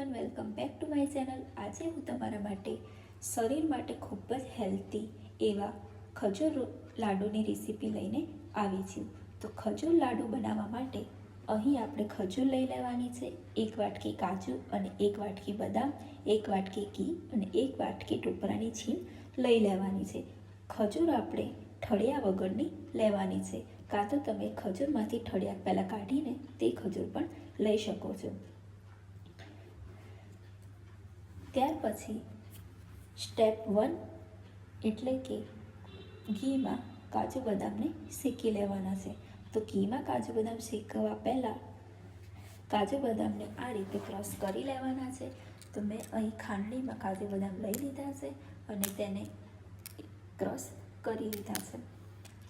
Everyone welcome back to my channel આજે હું તમારા માટે શરીર માટે ખૂબ જ હેલ્ધી એવા ખજૂર લાડુની રેસીપી લઈને આવી છું. તો ખજૂર લાડુ બનાવવા માટે અહીં આપણે ખજૂર લઈ લેવાની છે. એક વાટકી કાજુ અને એક વાટકી બદામ, એક વાટકી ઘી અને એક વાટકી ટોપરાની છીણ લઈ લેવાની છે. ખજૂર આપણે ઠળિયા વગરની લેવાની છે. કાં તો તમે ખજૂરમાંથી ઠળિયા પહેલાં કાઢીને તે ખજૂર પણ લઈ શકો છો. ત્યાર પછી સ્ટેપ વન એટલે કે ઘીમાં કાજુ બદામને શેકી લેવાના છે. તો ઘીમાં કાજુ બદામ શેકવા પહેલાં કાજુ બદામને આ રીતે ક્રોસ કરી લેવાના છે. તો મેં અહીં ખાંડણીમાં કાજુ બદામ લઈ લીધા છે અને તેને ક્રશ કરી લીધા છે.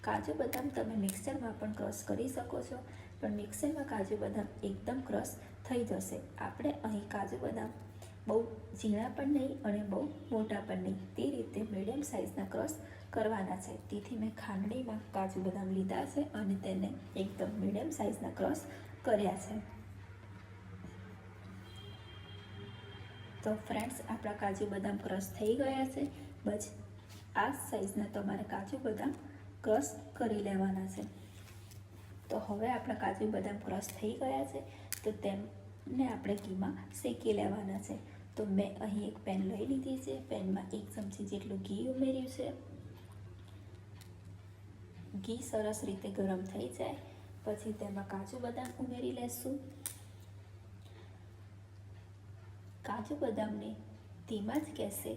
કાજુ બદામ તમે મિક્સરમાં પણ ક્રશ કરી શકો છો, પણ મિક્સરમાં કાજુ બદામ એકદમ ક્રશ થઈ જશે. આપણે અહીં કાજુ બદામ બહુ ઝીણા પણ નહીં અને બહુ મોટા પણ નહીં. તે રીતે મીડિયમ સાઇઝના ક્રશ કરવાના છે. તેથી મેં ખાંડણીમાં કાજુ બદામ લીધા છે અને તેને એકદમ મીડિયમ સાઇઝના ક્રશ કર્યા છે. તો ફ્રેન્ડ્સ આપણા કાજુ બદામ ક્રશ થઈ ગયા છે. બસ આ સાઇઝના તમારે કાજુ બદામ ક્રશ કરી લેવાના છે. તો હવે આપણા કાજુ બદામ ક્રશ થઈ ગયા છે. તો તેમને આપણે ઘીમાં શેકી લેવાના છે. તો મેં અહીં એક પેન લઈ લીધી છે. પેનમાં એક ચમચી જેટલું ઘી ઉમેર્યું છે. ઘી સરસ રીતે ગરમ થઈ જાય. પછી તેમાં કાજુ બદામ ઉમેરી લેશું. કાજુ બદામને ધીમા જ ગેસે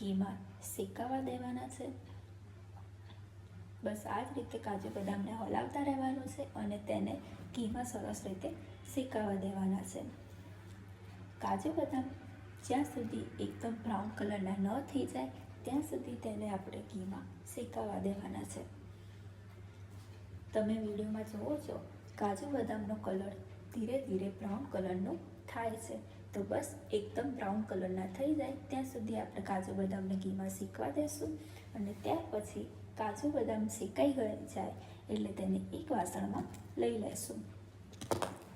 ઘીમાં શેકાવા દેવાના છે. બસ આ જ રીતે કાજુ બદામને હલાવતા રહેવાનું છે અને તેને ઘીમાં સરસ રીતે શેકાવા દેવાના છે. કાજુ બદામ જ્યાં સુધી એકદમ બ્રાઉન કલરના ન થઈ જાય, ત્યાં સુધી તેને આપણે ઘીમાં શેકાવા દેવાના છે. તમે વિડીયોમાં જુઓ છો, કાજુ બદામનો કલર ધીરે ધીરે બ્રાઉન કલરનો થાય છે. તો બસ એકદમ બ્રાઉન કલરના થઈ જાય, ત્યાં સુધી આપણે કાજુ બદામને ઘીમાં શેકવા દેશું અને ત્યાર પછી કાજુ બદામ શેકાઈ જાય એટલે તેને એક વાસણમાં લઈ લેશું.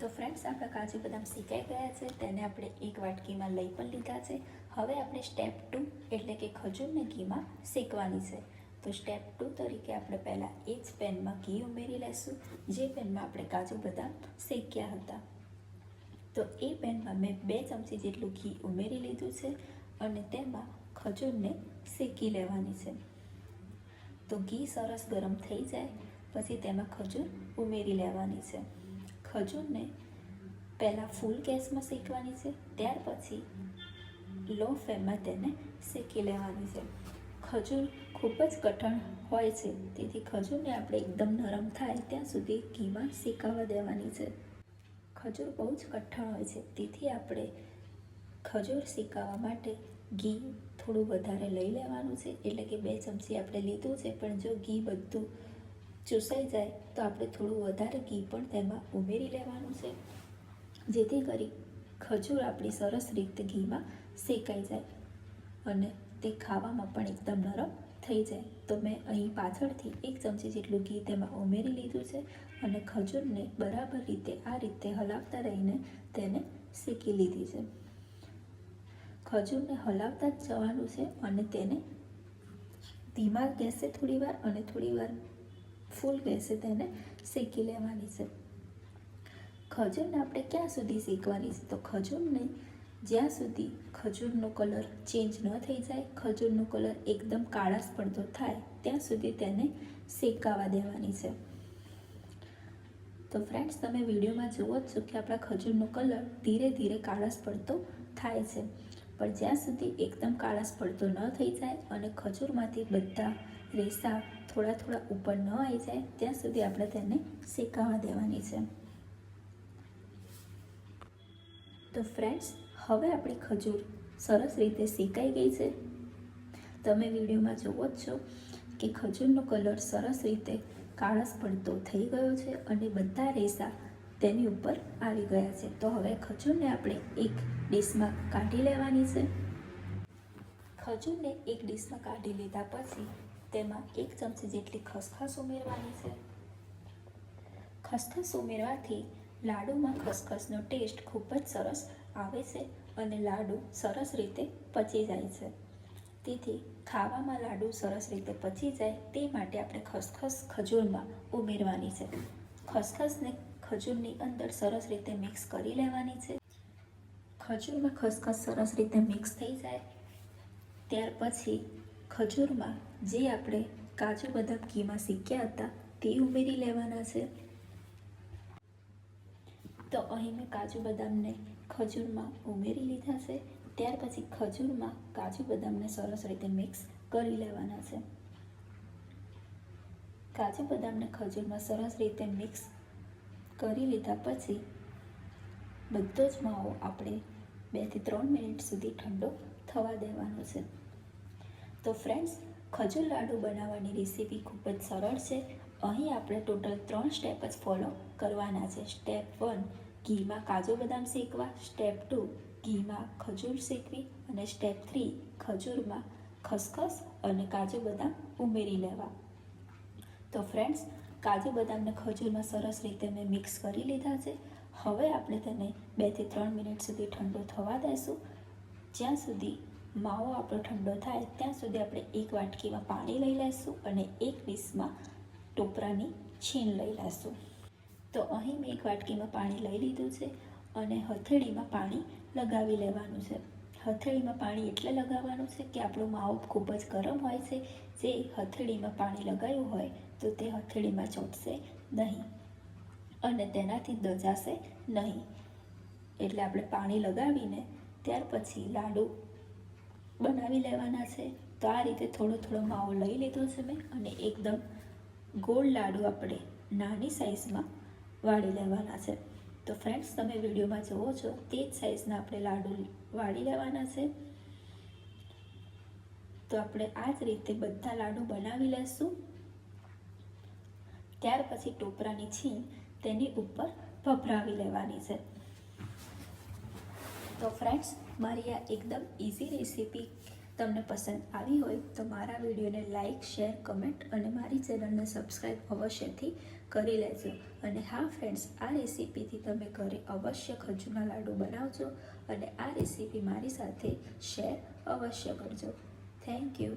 તો ફ્રેન્ડ્સ આપણા કાજુ બદામ શીખાઈ ગયા છે. તેને આપણે એક વાટકીમાં લઈ પણ લીધા છે. હવે આપણે સ્ટેપ ટુ એટલે કે ખજૂરને ઘીમાં શેકવાની છે. તો સ્ટેપ ટુ તરીકે આપણે પહેલાં એ જ પેનમાં ઘી ઉમેરી લેશું. જે પેનમાં આપણે કાજુ બદામ શેક્યા હતા. તો એ પેનમાં મેં બે ચમચી જેટલું ઘી ઉમેરી લીધું છે અને તેમાં ખજૂરને શેકી લેવાની છે. તો ઘી સરસ ગરમ થઈ જાય, પછી તેમાં ખજૂર ઉમેરી લેવાની છે. ખજૂરને પહેલાં ફૂલ ગેસમાં શેકવાની છે, ત્યાર પછી લો ફ્લેમમાં તેને શેકી લેવાની છે. ખજૂર ખૂબ જ કઠણ હોય છે, તેથી ખજૂરને આપણે એકદમ નરમ થાય ત્યાં સુધી ઘીમાં શેકાવા દેવાની છે. ખજૂર બહુ જ કઠણ હોય છે, તેથી આપણે ખજૂર શેકાવા માટે ઘી થોડું વધારે લઈ લેવાનું છે, એટલે કે બે ચમચી આપણે લીધું છે, પણ જો ઘી બધું ચૂસાઈ જાય તો આપણે થોડું વધારે ઘી પણ તેમાં ઉમેરી લેવાનું છે. જેથી કરી ખજૂર આપણી સરસ રીતે ઘીમાં શેકાઈ જાય અને તે ખાવામાં પણ એકદમ નરમ થઈ જાય. તો મેં અહીં પાછળથી એક ચમચી જેટલું ઘી તેમાં ઉમેરી લીધું છે અને ખજૂરને બરાબર રીતે આ રીતે હલાવતા રહીને તેને શેકી લીધી છે. ખજૂરને હલાવતા જ જવાનું છે અને તેને ધીમા ગેસે થોડીવાર અને થોડી વાર ફૂલ ગેસે તેને શેકી લેવાની છે. ખજૂરને આપણે ક્યાં સુધી શેકવાની છે? તો ખજૂરને જ્યાં સુધી ખજૂરનો કલર ચેન્જ ન થઈ જાય, ખજૂરનો કલર એકદમ કાળાશ પડતો થાય, ત્યાં સુધી તેને શેકાવા દેવાની છે. તો ફ્રેન્ડ્સ તમે વિડીયોમાં જુઓ જ છો કે આપણા ખજૂરનો કલર ધીરે ધીરે કાળાશ પડતો થાય છે. પણ જ્યાં સુધી એકદમ કાળાશ પડતો ન થઈ જાય અને ખજૂરમાંથી બધા રેસા થોડા થોડા ઉપર ન આવી જાય, ત્યાં સુધી આપણે તેને શેકાવા દેવાની છે. તો ફ્રેન્ડ્સ હવે આપણી ખજૂર સરસ રીતે શેકાઈ ગઈ છે. તમે વિડીયોમાં જુઓ જ છો કે ખજૂરનો કલર સરસ રીતે કાળસ પડતો થઈ ગયો છે અને બધા રેસા તેની ઉપર આવી ગયા છે. તો હવે ખજૂરને આપણે એક ડીશમાં કાઢી લેવાની છે. ખજૂરને એક ડીશમાં કાઢી લીધા પછી તેમાં એક ચમચી જેટલી ખસખસ ઉમેરવાની છે. ખસખસ ઉમેરવાથી લાડુમાં ખસખસનો ટેસ્ટ ખૂબ જ સરસ આવે છે અને લાડુ સરસ રીતે પચી જાય છે. તેથી ખાવામાં લાડુ સરસ રીતે પચી જાય તે માટે આપણે ખસખસ ખજૂરમાં ઉમેરવાની છે. ખસખસને ખજૂરની અંદર સરસ રીતે મિક્સ કરી લેવાની છે. ખજૂરમાં ખસખસ સરસ રીતે મિક્સ થઈ જાય. ત્યાર પછી ખજૂરમાં જે આપણે કાજુ બદામ ઘીમાં શીખ્યા હતા, તે ઉમેરી લેવાના છે. તો અહીં મેં કાજુ બદામને ખજૂરમાં ઉમેરી લીધા છે. ત્યાર પછી ખજૂરમાં કાજુ બદામને સરસ રીતે મિક્સ કરી લેવાના છે. કાજુ બદામને ખજૂરમાં સરસ રીતે મિક્સ કરી લીધા પછી બધો જ માવો આપણે બેથી ત્રણ મિનિટ સુધી ઠંડો થવા દેવાનો છે. તો ફ્રેન્ડ્સ ખજૂર લાડુ બનાવવાની રેસીપી ખૂબ જ સરળ છે. અહીં આપણે ટોટલ ત્રણ સ્ટેપ જ ફોલો કરવાના છે. સ્ટેપ વન ઘીમાં કાજુ બદામ શેકવા. સ્ટેપ ટુ ઘીમાં ખજૂર શેકવી. અને સ્ટેપ થ્રી ખજૂરમાં ખસખસ અને કાજુ બદામ ઉમેરી લેવા. તો ફ્રેન્ડ્સ કાજુ બદામને ખજૂરમાં સરસ રીતે મેં મિક્સ કરી લીધા છે. હવે આપણે તેને બેથી ત્રણ મિનિટ સુધી ઠંડો થવા દઈશું. જ્યાં સુધી માવો આપણો ઠંડો થાય, ત્યાં સુધી આપણે એક વાટકીમાં પાણી લઈ લઈશું અને એક ડીશમાં ટોપરાની છીણ લઈ લઈશું તો અહીં મેં એક વાટકીમાં પાણી લઈ લીધું છે અને હથેળીમાં પાણી લગાવી લેવાનું છે. હથેળીમાં પાણી એટલે લગાવવાનું છે કે આપણો માવો ખૂબ જ ગરમ હોય છે. જે હથેળીમાં પાણી લગાવ્યું હોય તો તે હથેળીમાં ચોંટશે નહીં અને તેનાથી દજાશે નહીં. એટલે આપણે પાણી લગાવીને ત્યાર પછી લાડુ બનાવી લેવાના છે. તો આ રીતે થોડો થોડો માવો લઈ લીધો છે મેં અને એકદમ ગોળ લાડુ આપણે નાની સાઈઝમાં વાળી લેવાના છે. તો ફ્રેન્ડ્સ તમે વિડીયોમાં જુઓ છો તે જ સાઇઝના આપણે લાડુ વાળી લેવાના છે. તો આપણે આ જ રીતે બધા લાડુ બનાવી લેશું. ત્યાર પછી ટોપરાની છીણ તેની ઉપર ભભરાવી લેવાની છે. તો ફ્રેન્ડ્સ મારી આ એકદમ ઇઝી રેસીપી તમને પસંદ આવી હોય તો મારા વિડીયોને લાઇક શેર કમેન્ટ અને મારી ચેનલને સબસ્ક્રાઈબ અવશ્યથી કરી લેજો. અને હા ફ્રેન્ડ્સ આ રેસીપીથી તમે ઘરે અવશ્ય ખજૂરના લાડુ બનાવજો અને આ રેસીપી મારી સાથે શેર અવશ્ય કરજો. Thank you